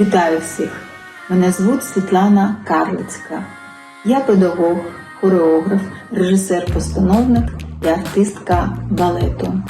Вітаю всіх! Мене звуть Світлана Карлицька. Я педагог, хореограф, режисер-постановник і артистка балету.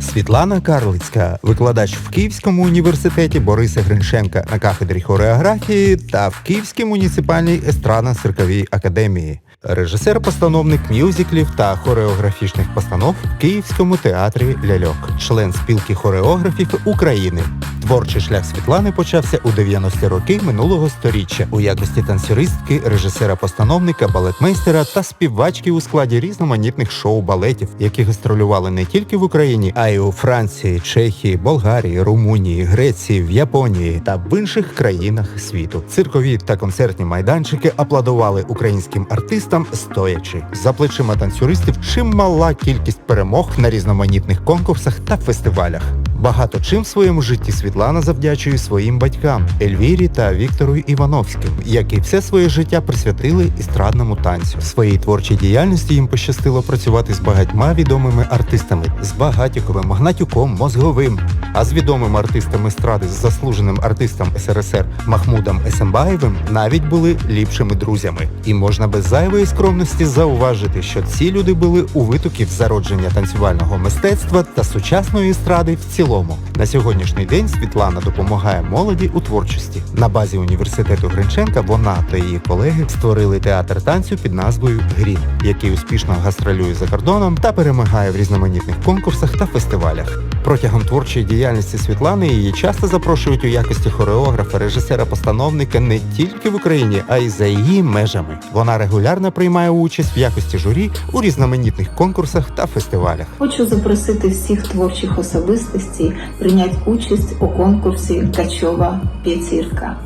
Світлана Карлицька, викладач в Київському університеті Бориса Гринченка на кафедрі хореографії та в Київській муніципальній естрадно-цирковій академії, режисер-постановник мюзиклів та хореографічних постанов в Київському театрі Ляльок, член спілки хореографів України. Творчий шлях Світлани почався у 90-ті роки минулого сторіччя у якості танцюристки, режисера-постановника, балетмейстера та співачки у складі різноманітних шоу-балетів, які гастролювали не тільки в Україні, а й у Франції, Чехії, Болгарії, Румунії, Греції, в Японії та в інших країнах світу. Циркові та концертні майданчики аплодували українським артистам стоячи. За плечима танцюристів чимала кількість перемог на різноманітних конкурсах та фестивалях. Багато чим в своєму житті Світлана завдячує своїм батькам Ельвірі та Віктору Івановським, які все своє життя присвятили естрадному танцю. В своїй творчій діяльності їм пощастило працювати з багатьма відомими артистами з Багатіковим, Гнатюком, Мозговим, а з відомим артистом естради з заслуженим артистом СРСР Махмудом Есембаєвим навіть були ліпшими друзями. І можна без зайвої скромності зауважити, що ці люди були у витоків зародження танцювального мистецтва та сучасної естради в цілому. На сьогоднішній день Світлана допомагає молоді у творчості. На базі університету Гринченка вона та її колеги створили театр танцю під назвою Грін, який успішно гастролює за кордоном та перемагає в різноманітних конкурсах та фестивалях. Протягом творчої діяльності Світлани її часто запрошують у якості хореографа, режисера-постановника не тільки в Україні, а й за її межами. Вона регулярно приймає участь в якості журі у різноманітних конкурсах та фестивалях. Хочу запросити всіх творчих особистостей прийняти участь у конкурсі Качова П'ятірка.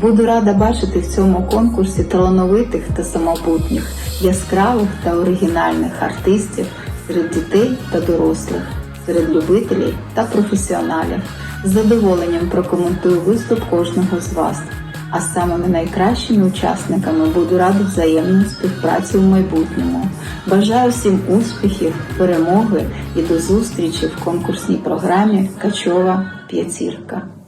Буду рада бачити в цьому конкурсі талановитих та самобутніх, яскравих та оригінальних артистів серед дітей та дорослих, серед любителів та професіоналів. З задоволенням прокоментую виступ кожного з вас. А самими найкращими учасниками буду рада взаємної співпраці в майбутньому. Бажаю всім успіхів, перемоги і до зустрічі в конкурсній програмі Качова П'ятірка.